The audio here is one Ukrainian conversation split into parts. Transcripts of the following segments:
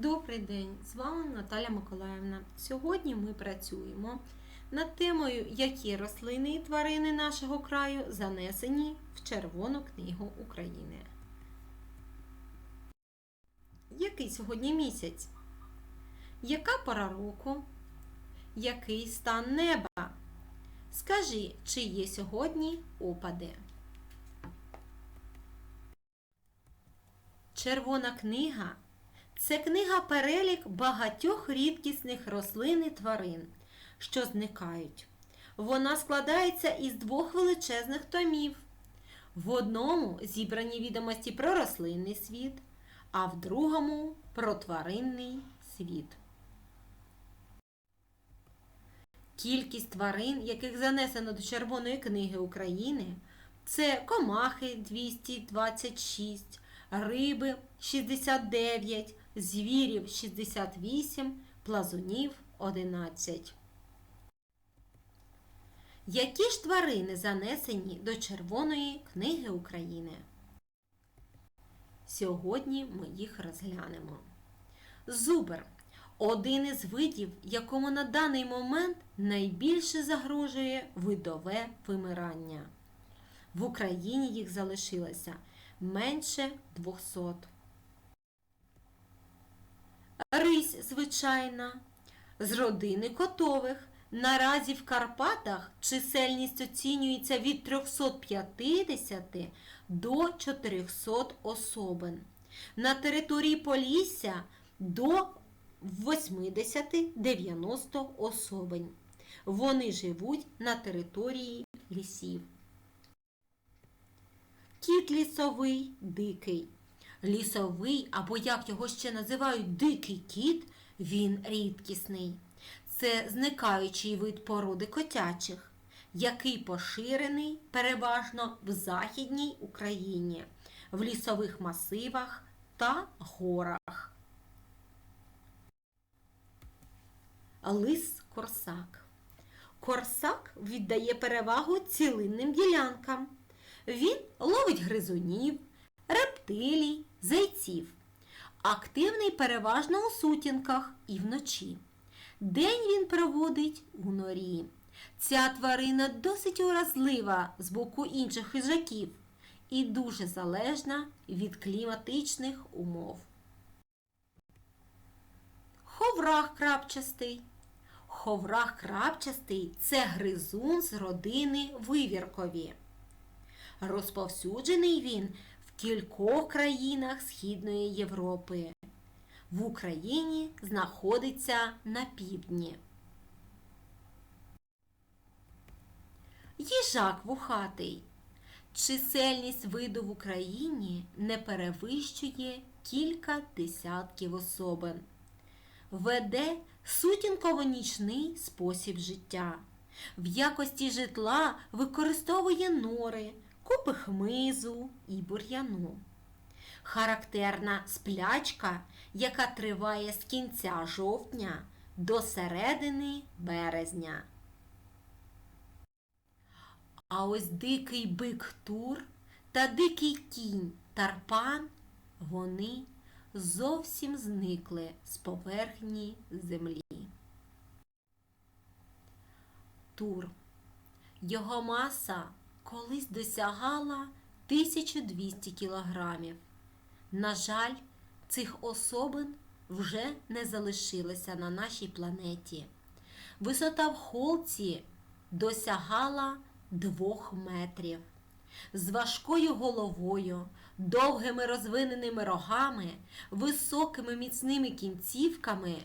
Добрий день! З вами Наталя Миколаївна. Сьогодні ми працюємо над темою, які рослини і тварини нашого краю занесені в Червону книгу України. Який сьогодні місяць? Яка пора року? Який стан неба? Скажи, чи є сьогодні опади? Червона книга це книга перелік багатьох рідкісних рослин і тварин, що зникають. Вона складається із двох величезних томів. В одному зібрані відомості про рослинний світ, а в другому про тваринний світ. Кількість тварин, яких занесено до Червоної книги України, це комахи 226, риби 69, звірів 68, плазунів 11. Які ж тварини занесені до Червоної книги України? Сьогодні ми їх розглянемо. Зубр один із видів, якому на даний момент найбільше загрожує видове вимирання. В Україні їх залишилося менше 200. Рись звичайна. З родини котових наразі в Карпатах чисельність оцінюється від 350 до 400 особин. На території Полісся до 80-90 особин. Вони живуть на території лісів. Кіт лісовий дикий. Лісовий, або як його ще називають дикий кіт, він рідкісний. Це зникаючий вид породи котячих, який поширений переважно в Західній Україні, в лісових масивах та горах. Лис корсак. Корсак віддає перевагу цілинним ділянкам. Він ловить гризунів, рептилій, зайців. Активний переважно у сутінках і вночі. День він проводить у норі. Ця тварина досить уразлива з боку інших хижаків і дуже залежна від кліматичних умов. Ховрах крапчастий. Ховрах крапчастий це гризун з родини вивіркові. Розповсюджений він кількох країнах Східної Європи. В Україні знаходиться на півдні. Їжак вухатий. Чисельність виду в Україні не перевищує кілька десятків особин. Веде сутінково-нічний спосіб життя. В якості житла використовує нори, купи хмизу і бур'яну. Характерна сплячка, яка триває з кінця жовтня до середини березня. А ось дикий бик тур та дикий кінь тарпан вони зовсім зникли з поверхні землі. Тур. Його маса колись досягала 1200 кілограмів. На жаль, цих особин вже не залишилося на нашій планеті. Висота в холці досягала 2 метрів. З важкою головою, довгими розвиненими рогами, високими міцними кінцівками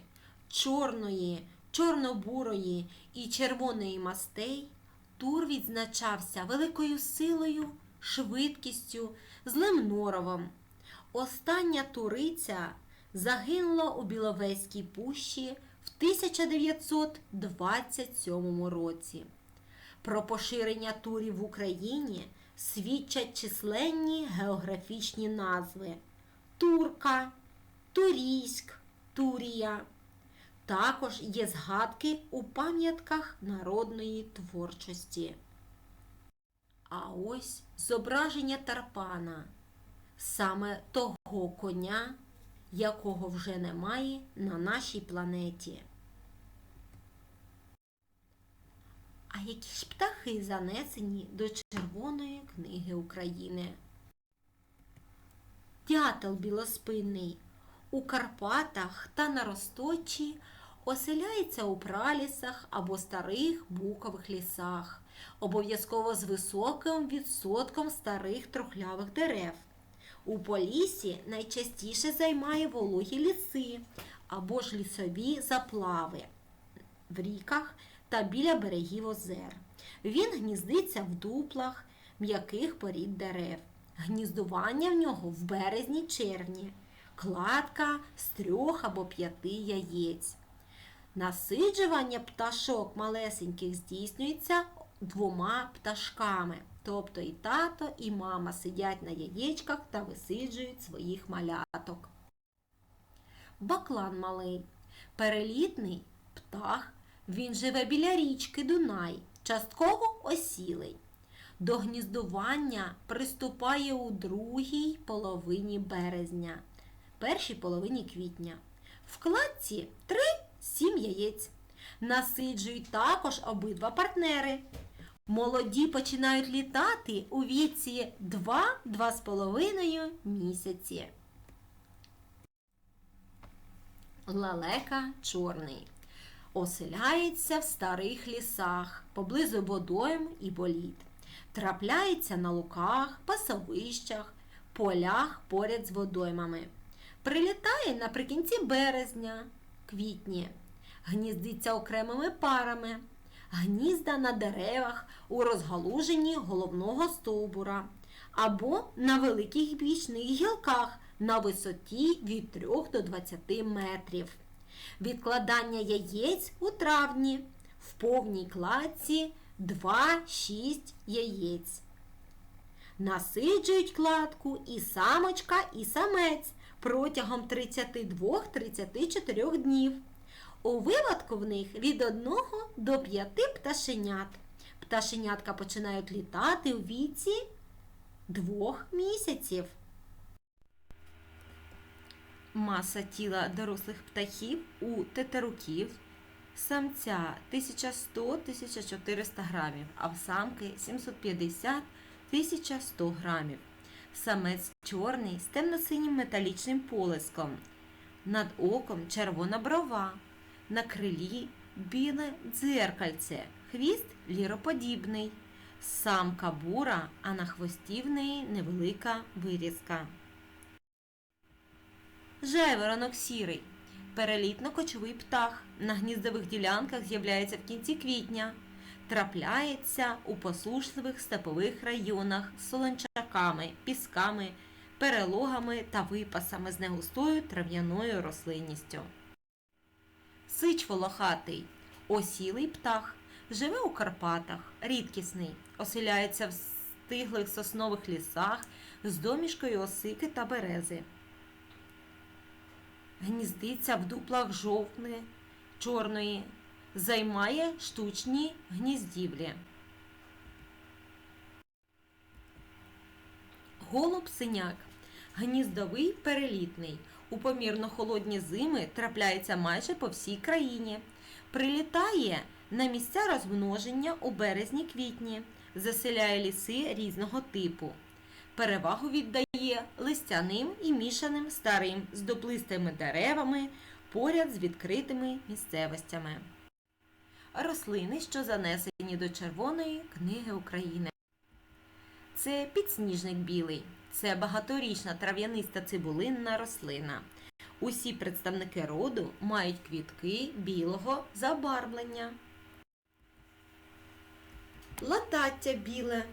чорної, чорно-бурої і червоної мастей, тур відзначався великою силою, швидкістю, злим норовом. Остання туриця загинула у Біловезькій пущі в 1927 році. Про поширення турів в Україні свідчать численні географічні назви Турка, Турійськ, Турія. Також є згадки у пам'ятках народної творчості. А ось зображення Тарпана, саме того коня, якого вже немає на нашій планеті. А які ж птахи занесені до Червоної книги України? Дятел білоспинний у Карпатах та на Росточі оселяється у пралісах або старих букових лісах, обов'язково з високим відсотком старих трухлявих дерев. У полісі найчастіше займає вологі ліси або ж лісові заплави в ріках та біля берегів озер. Він гніздиться в дуплах м'яких порід дерев. Гніздування в нього в березні-червні, кладка з трьох або п'яти яєць. Насиджування пташок малесеньких здійснюється двома пташками. Тобто і тато, і мама сидять на яєчках та висиджують своїх маляток. Баклан малий. Перелітний птах. Він живе біля річки Дунай, частково осілий. До гніздування приступає у другій половині березня, першій половині квітня. В кладці 3-7 яєць. Насиджують також обидва партнери. Молоді починають літати у віці 2-2,5 місяці. Лелека чорний. Оселяється в старих лісах, поблизу водойм і боліт. Трапляється на луках, пасовищах, полях поряд з водоймами. Прилітає наприкінці березня, квітні. Гніздиться окремими парами. Гнізда на деревах у розгалуженні головного стовбура або на великих бічних гілках на висоті від 3 до 20 метрів. Відкладання яєць у травні в повній кладці 2-6 яєць. Насиджують кладку і самочка, і самець протягом 32-34 днів. У виводку в них від 1 до 5 пташенят. Пташенятка починають літати у віці 2 місяців. Маса тіла дорослих птахів у тетеруків самця 1100-1400 грамів, а в самки 750-1100 грамів. Самець чорний з темно-синім металічним полиском. Над оком червона брова, на крилі біле дзеркальце, хвіст ліроподібний, самка бура, а на хвості в неї невелика вирізка. Жайворонок сірий. Перелітно-кочовий птах. На гніздових ділянках з'являється в кінці квітня. Трапляється у посушливих степових районах з солончаками, пісками, перелогами та випасами з негустою трав'яною рослинністю. Сич волохатий. Осілий птах. Живе у Карпатах, рідкісний, оселяється в стиглих соснових лісах з домішкою осики та берези гніздиться в дуплах жовтни, чорної, займає штучні гніздівлі. Голуб синяк. Гніздовий перелітний. У помірно холодні зими трапляється майже по всій країні. Прилітає на місця розмноження у березні-квітні, заселяє ліси різного типу. Перевагу віддає листяним і мішаним старим з доплистими деревами поряд з відкритими місцевостями. Рослини, що занесені до Червоної книги України. Це підсніжник білий. Це багаторічна трав'яниста цибулинна рослина. Усі представники роду мають квітки білого забарвлення. Латаття біле.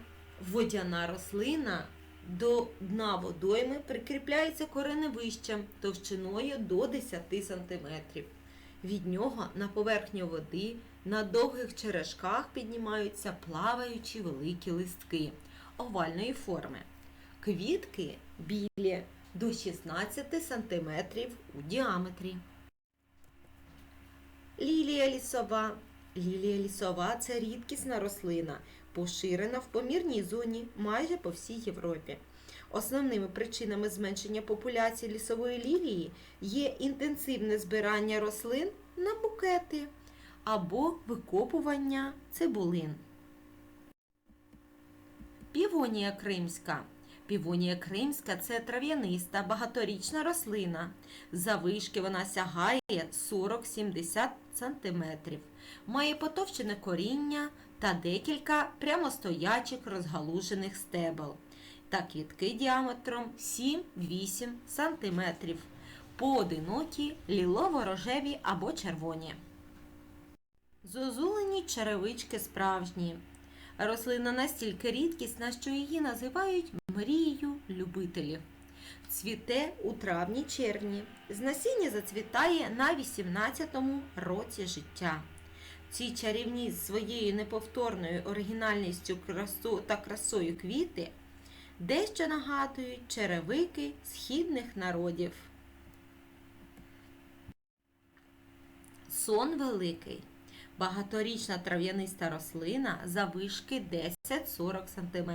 Водяна рослина до дна водойми прикріпляється кореневищем товщиною до 10 см. Від нього на поверхню води на довгих черешках піднімаються плаваючі великі листки овальної форми. Квітки білі до 16 см у діаметрі. Лілія лісова. Лілія лісова це рідкісна рослина, поширена в помірній зоні майже по всій Європі. Основними причинами зменшення популяції лісової лілії є інтенсивне збирання рослин на букети або викопування цибулин. Півонія кримська. Півонія кримська це трав'яниста багаторічна рослина. Завишки вона сягає 40-70 см. Має потовчене коріння та декілька прямостоячих розгалужених стебел та квітки діаметром 7-8 см. Поодинокі лілово-рожеві або червоні. Зозулені черевички справжні. Рослина настільки рідкісна, що її називають мрією любителів. Цвіте у травні-червні. З насіння зацвітає на 18-му році життя. Ці чарівні з своєю неповторною оригінальністю красу та красою квіти дещо нагадують черевики східних народів. Сон великий. Багаторічна трав'яниста рослина завишки 10-40 см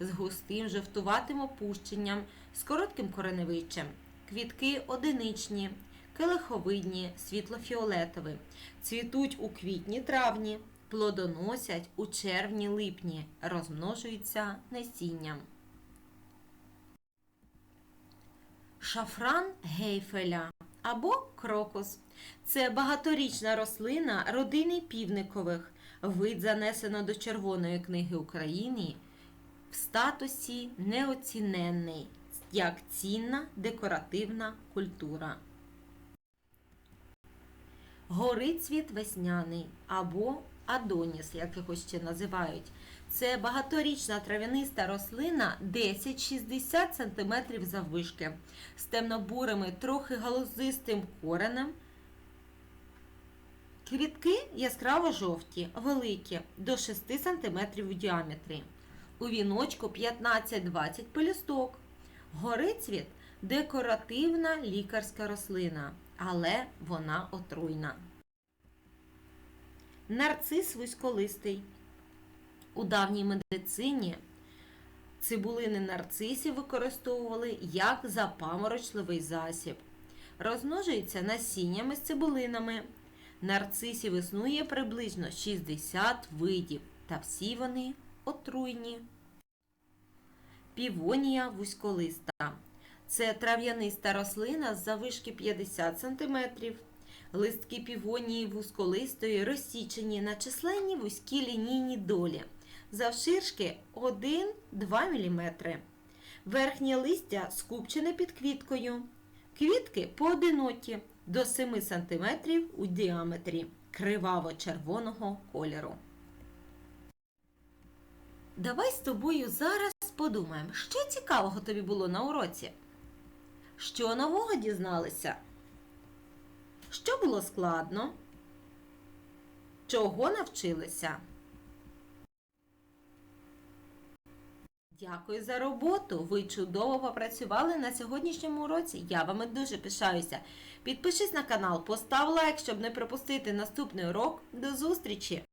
з густим жовтуватим опущенням, з коротким кореневичем. Квітки одиничні, келиховидні, світлофіолетові. Цвітуть у квітні-травні, плодоносять у червні-липні, розмножуються насінням. Шафран гейфеля або крокус. Це багаторічна рослина родини півникових. Вид занесено до Червоної книги України в статусі неоціненний як цінна декоративна культура. Горицвіт весняний або адоніс, як його ще називають. Це багаторічна трав'яниста рослина 10-60 см заввишки з темнобурими, трохи галузистим коренем. Квітки яскраво жовті, великі, до 6 см у діаметрі. У віночку 15-20 пелюсток. Горицвіт декоративна лікарська рослина, але вона отруйна. Нарцис вузьколистий. У давній медицині цибулини нарцисів використовували як запаморочливий засіб. Розмножується насіннями з цибулинами. Нарцисів існує приблизно 60 видів, та всі вони отруйні. Півонія вузьколиста. Це трав'яниста рослина з завишки 50 см. Листки півонії вузьколистої розсічені на численні вузькі лінійні долі, завширшки 1-2 мм. Верхнє листя скупчене під квіткою. Квітки поодинокі до 7 см у діаметрі криваво-червоного кольору. Давай з тобою зараз подумаємо, що цікавого тобі було на уроці? Що нового дізналися? Що було складно? Чого навчилися? Дякую за роботу. Ви чудово попрацювали на сьогоднішньому уроці. Я вами дуже пишаюся. Підпишись на канал, постав лайк, щоб не пропустити наступний урок. До зустрічі!